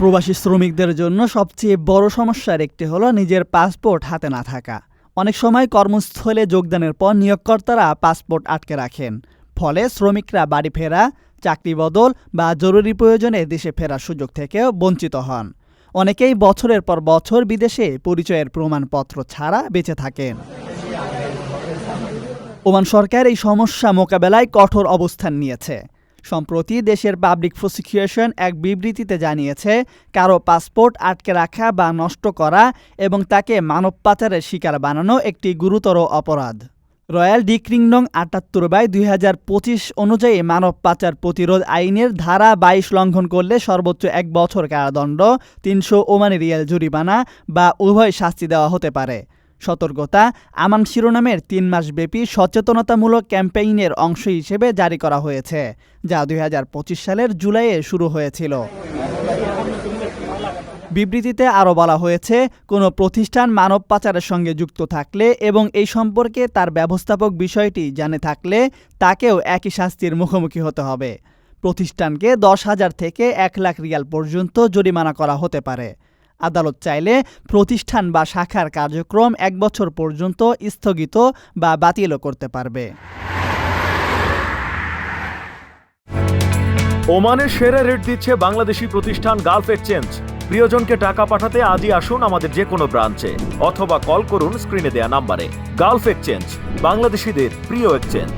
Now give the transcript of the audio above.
প্রবাসী শ্রমিকদের জন্য সবচেয়ে বড় সমস্যার একটি হলো নিজের পাসপোর্ট হাতে না থাকা। অনেক সময় কর্মস্থলে যোগদানের পর নিয়োগকর্তারা পাসপোর্ট আটকে রাখেন। ফলে শ্রমিকরা বাড়ি ফেরা, চাকরি বদল বা জরুরি প্রয়োজনে দেশে ফেরার সুযোগ থেকেও বঞ্চিত হন। অনেকেই বছরের পর বছর বিদেশে পরিচয়ের প্রমাণপত্র ছাড়া বেঁচে থাকেন। ওমান সরকার এই সমস্যা মোকাবেলায় কঠোর অবস্থান নিয়েছে। সম্প্রতি দেশের পাবলিক প্রসিকিউশন এক বিবৃতিতে জানিয়েছে, কারও পাসপোর্ট আটকে রাখা বা নষ্ট করা এবং তাকে মানব পাচারের শিকার বানানো একটি গুরুতর অপরাধ। রয়্যাল ডিক্রিং নং আটাত্তর বাই দুই হাজার পঁচিশ অনুযায়ী মানব পাচার প্রতিরোধ আইনের ধারা বাইশ লঙ্ঘন করলে সর্বোচ্চ এক বছর কারাদণ্ড, তিনশো ওমানি রিয়াল জরিমানা বা উভয় শাস্তি দেওয়া হতে পারে। সতর্কতা আমান শিরোনামের তিন মাসব্যাপী সচেতনতামূলক ক্যাম্পেইনের অংশ হিসেবে জারি করা হয়েছে, যা দুই হাজার পঁচিশ সালের জুলাইয়ে শুরু হয়েছিল। বিবৃতিতে আরও বলা হয়েছে, কোনো প্রতিষ্ঠান মানব পাচারের সঙ্গে যুক্ত থাকলে এবং এই সম্পর্কে তার ব্যবস্থাপক বিষয়টি জানে থাকলে তাকেও একই শাস্তির মুখোমুখি হতে হবে। প্রতিষ্ঠানকে দশ হাজার থেকে এক লাখ রিয়াল পর্যন্ত জরিমানা করা হতে পারে। আদালত চাইলে প্রতিষ্ঠান বা শাখার কার্যক্রম এক বছর পর্যন্ত স্থগিত বা বাতিলও করতে পারবে। ওমানের সেরা রেট দিচ্ছে বাংলাদেশি প্রতিষ্ঠান গালফ এক্সচেঞ্জ। প্রিয়জনকে টাকা পাঠাতে আজই আসুন আমাদের যে কোনো ব্রাঞ্চে, অথবা কল করুন স্ক্রিনে দেয়া নাম্বারে। গালফ এক্সচেঞ্জ, বাংলাদেশিদের প্রিয় এক্সচেঞ্জ।